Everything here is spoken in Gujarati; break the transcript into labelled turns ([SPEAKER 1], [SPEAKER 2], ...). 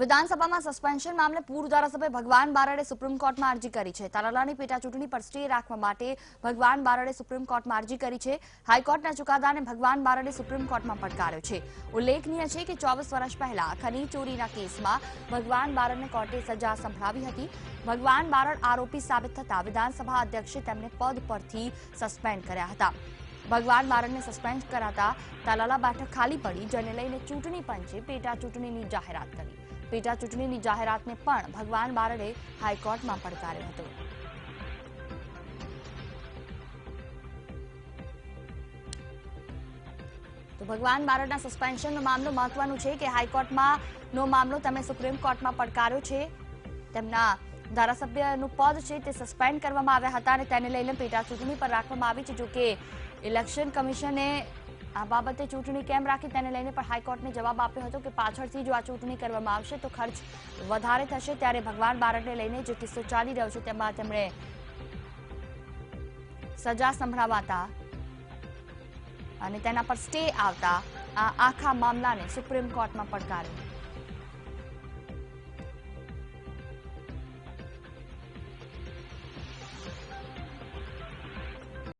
[SPEAKER 1] વિધાનસભામાં સસ્પેન્શન મામલે પૂર્વ ધારાસભ્ય ભગવાન બારડે સુપ્રીમ કોર્ટમાં અરજી કરી છે. તાલાલાની પેટા ચૂંટણી પર સ્ટે રાખવા માટે ભગવાન બારડે સુપ્રીમ કોર્ટમાં અરજી કરી છે. હાઈકોર્ટના ચુકાદાને ભગવાન બારડે સુપ્રીમ કોર્ટમાં પડકાર્યો છે. ઉલ્લેખનીય છે કે ચોવીસ વર્ષ પહેલા ખનીજ ચોરીના કેસમાં ભગવાન બારડને કોર્ટે સજા સંભળાવી હતી. ભગવાન બારડ આરોપી સાબિત થતા વિધાનસભા અધ્યક્ષે તેમને પદ પરથી સસ્પેન્ડ કર્યા હતા. ભગવાન બારડને સસ્પેન્ડ કરાતા તાલાલા બેઠક ખાલી પડી, જેને લઈને ચૂંટણી પંચે પેટા ચૂંટણીની જાહેરાત કરી. પેટા ચૂંટણીની જાહેરાતને પણ ભગવાન બારડે હાઈકોર્ટમાં પડકાર્યો હતો. તો ભગવાન બારડના સસ્પેન્શનનો મામલો મહત્વનું છે કે હાઈકોર્ટમાં નો મામલો તમે સુપ્રીમ કોર્ટમાં પડકાર્યો છે. તેમના ધારાસભ્યનું પદ છે તે સસ્પેન્ડ કરવામાં આવ્યા હતા અને તેને લઈને પેટા ચૂંટણી પર રાખવામાં આવી છે. જોકે ઇલેક્શન કમિશને આ બાબતે ચૂંટણી કેમ રાખી તેને લઈને પણ હાઈકોર્ટને જવાબ આપ્યો હતો કે પાછળથી જો આ ચૂંટણી કરવામાં આવશે તો ખર્ચ વધારે થશે. ત્યારે ભગવાન બારડને લઈને જે કિસ્સો ચાલી રહ્યો છે તેમાં તેમણે સજા સંભળાવાતા અને તેના પર સ્ટે આવતા આ આખા મામલાને સુપ્રીમ કોર્ટમાં પડકાર્યો.